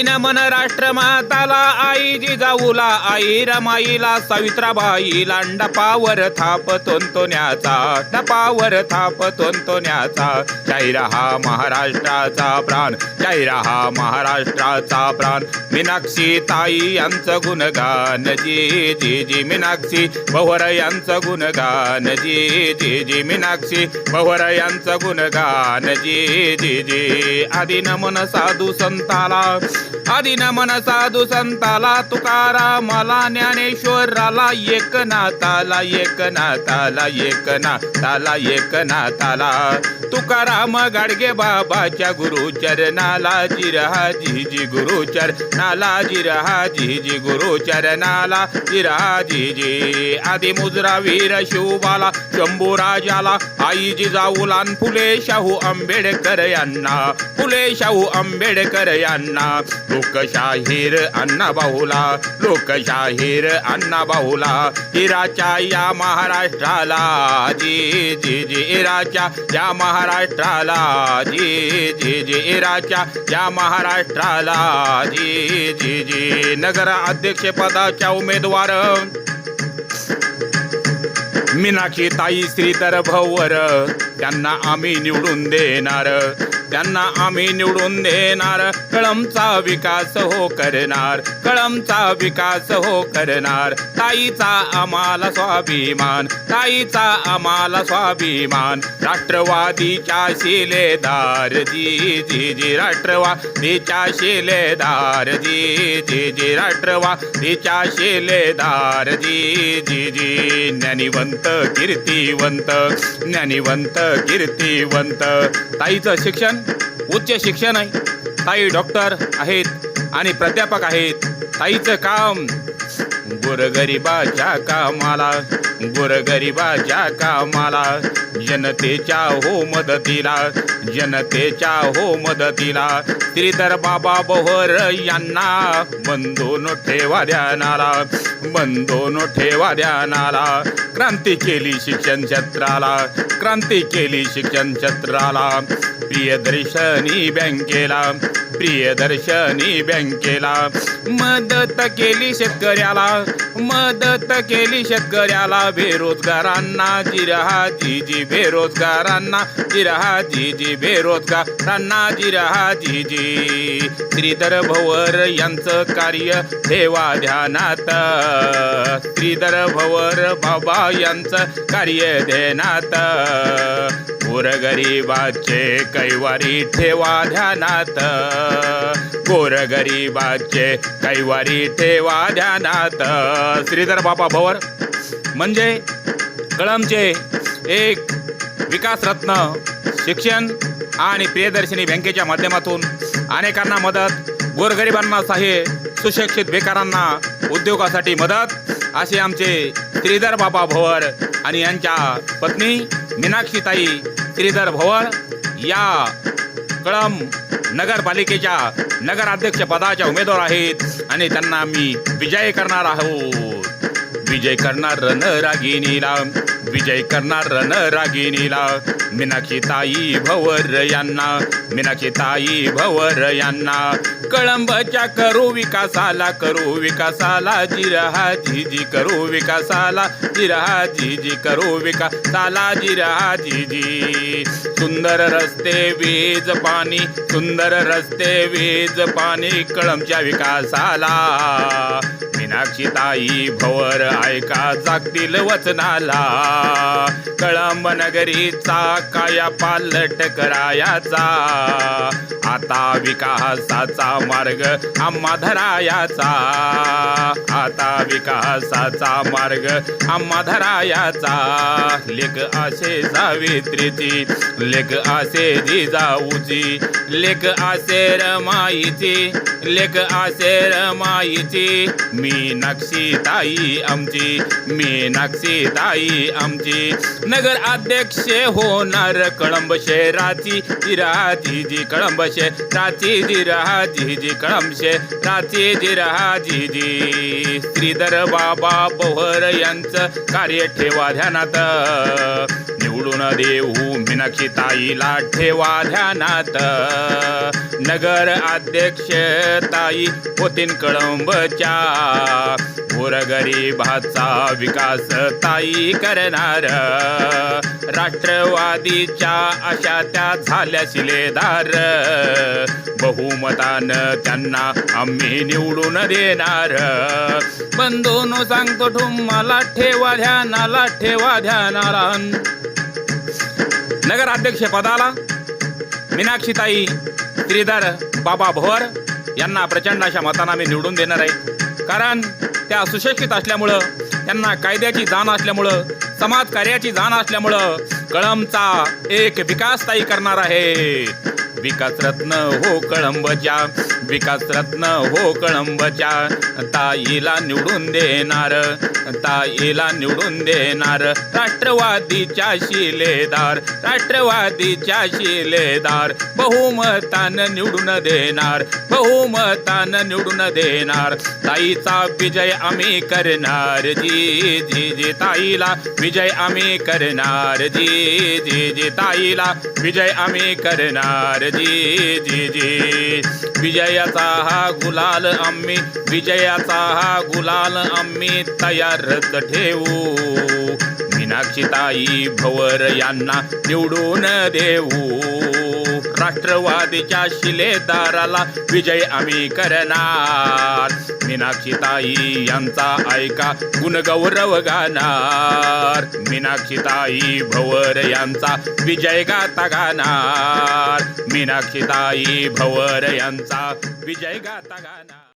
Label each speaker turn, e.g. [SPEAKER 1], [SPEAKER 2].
[SPEAKER 1] मन राष्ट्रमाताला आई जिजाऊला आई रमाईला सावित्राबाई लांडपावर थाप तोंतोण्याचा टपावर थाप तोंतोण्याचा जाहीर हा महाराष्ट्राचा प्राण जाहीर हा महाराष्ट्राचा प्राण. मीनाक्षी ताई यांचं गुणगान जी जी जी मीनाक्षी. भवर यांचं गुणगान जी जी जी मीनाक्षी. भवर यांचं गुणगान जी जी जी. आदिन मन साधू संताला. आदिन मन साधू संताला तुकारामाला ज्ञानेश्वराला एक नाताला एक नाथाला एक नाथाला एक नाताला तुकाराम गाडगे बाबाच्या गुरुचरणाला जिरहा जी गुरुचर नाला जिरहा जी जी गुरुचरणाला जिरहा जिजी. आदि मुजरा वीर शिवबाला शंभूराजाला आई जिजाऊला फुले शाहू आंबेडकर यांना फुले शाहू आंबेडकर यांना. लोकशाहीर अण्णा बाहुला लोकशाहीर अण्णा बाहुला इराच्या या महाराष्ट्राला जी जी जी इराच्या या महाराष्ट्राला जी जी जी इराच्या या महाराष्ट्राला जी जी जी नगर अध्यक्ष पदाच्या उमेदवार. मीनाक्षी ताई श्रीधर भवर त्यांना आम्ही निवडून देणार. त्यांना आम्ही निवडून देणार. कळमचा विकास हो करणार. कळमचा विकास हो करणार. ताईचा आम्हाला स्वाभिमान. ताईचा आम्हाला स्वाभिमान. राष्ट्रवादीच्या शिलेदार. जी जी जी राष्ट्रवादीच्या शिलेदार. जी जी जी राष्ट्रवादीच्या शिलेदार. जी जी जी ज्ञानिवंत कीर्तिवंत ज्ञानिवंत कीर्तिवंत. ताईचं शिक्षण उच्च शिक्षण आहे. ताई डॉक्टर आहेत आणि प्राध्यापक आहेत. ताईचं काम गोरगरिबाच्या कामाला. गोरगरिबाच्या कामाला जनतेच्या हो मदतीला जनतेच्या हो मदतीला. श्रीधर बाबा बोहर यांना बंधून ठेवा ध्यानाला बंधून ठेवा ध्यानाला. क्रांती केली शिक्षण क्षेत्राला क्रांती केली शिक्षण क्षेत्राला. प्रियदर्शनी बँकेला प्रियदर्शनी बँकेला. मदत केली शेतकऱ्याला मदत केली शेतकऱ्याला. बेरोजगारांना जिरहा जी जी बेरोजगारांना जिरहा जी जी बेरोजगारांना जिरहा जी जी श्रीधर भवर यांचं कार्य ठेवा ध्यानात. श्रीधर भवर बाबा यांचं कार्य ध्यानात गोरगरीबाचे कैवारी ठेवा ध्यानात. गोरगरीबाचे कैवारी ठेवा ध्यानात. श्रीधर बाबा भवर. म्हणजे कळमचे एक विकासरत्न शिक्षण आणि प्रियदर्शनी बँकेच्या माध्यमातून अनेकांना मदत गोरगरिबांना सहाय्य सुशिक्षित बेकारांना उद्योगासाठी मदत असे आमचे श्रीधर बाबा भवर आणि यांच्या पत्नी मीनाक्षीताई श्रीधर भवर या कळम नगरपालिकेच्या नगराध्यक्षपदाच्या उमेदवार आहेत आणि त्यांना आम्ही विजयी करणार आहोत विजय करणार रण रागिनीला विजय करणार रण रागिनीला मीनाक्षी ताई भवर यांना. मीनाक्षी ताई भवर यांना. कळंबच्या करू विकासाला करू विकासाला जिरहा जी करू विकासाला. जिरहा जी करू विकासाला जिरहा जी जी सुंदर रस्ते वीज पाणी. सुंदर रस्ते वीज पाणी कळमच्या विकासाला. मीनाक्षी ताई भवर ऐका जागतील वचनाला. कळंब नगरीचा काया पालट करायाचा. आता विकासाचा मार्ग आम्हा धरायाचा. आता विकासाचा मार्ग आम्हा धरायाचा. लेख असे सावित्रीची लेख असे जिजाऊची लेख असे रमाईची लेख असे रमाईची. मी मीनाक्षी ताई आमची मीनाक्षी ताई आमची. नगर अध्यक्ष होणार कळंब शहराची जिराजी जी कळंब शहराची जिराजी जी कळंब राचे जी रहा जी. श्रीधर बाबा बोहर यांचं कार्य ठेवा ध्यानात. निवडून देऊ मीनाक्षी ताईला ठेवा ध्यानात. नगर अध्यक्ष ताई होतीन कळंबच्या. गोरगरीबाचा विकास ताई करणार. राष्ट्रवादीच्या अशा त्या झाल्या शिलेदार. बहुमतानं त्यांना आम्ही निवडून देणार. बंधून सांगतो तुम्हाला ठेवा ध्यानाला ठेवा ध्यानाला. नगराध्यक्ष पदाला मीनाक्षीताई श्रीधर बाबा भोर यांना प्रचंड अशा मतांना मी निवडून देणार आहे. कारण त्या सुशिक्षित असल्यामुळं त्यांना कायद्याची जाण असल्यामुळं समाजकार्याची जाण असल्यामुळं कळमचा एक विकास ताई करणार आहे. विकास रत्न हो कळंबच्या विकास रत्न हो कळंबच्या. ताईला निवडून देणार ताईला निवडून देणार राष्ट्रवादीच्या शिलेदार राष्ट्रवादीच्या शिलेदार. बहुमतान निवडून देणार बहुमतान निवडून देणार. ताईचा विजय आम्ही करणार जी जी जी. ताईला विजय आम्ही करणार जी जी जी. ताईला विजय आम्ही करणार जी जी जी विजयाचा हा गुलाल आम्ही विजयाचा हा गुलाल आम्ही तयारच ठेवू. मीनाक्षी ताई भवर यांना निवडून देऊ. राष्ट्रवादीच्या शिलेदाराला विजय आम्ही करणार. मीनाक्षी ताई यांचा ऐका गुणगौरव गाणार. मीनाक्षी ताई भवर यांचा विजय गाता गाणार. मीनाक्षी ताई भवर यांचा विजय गाता गाणार.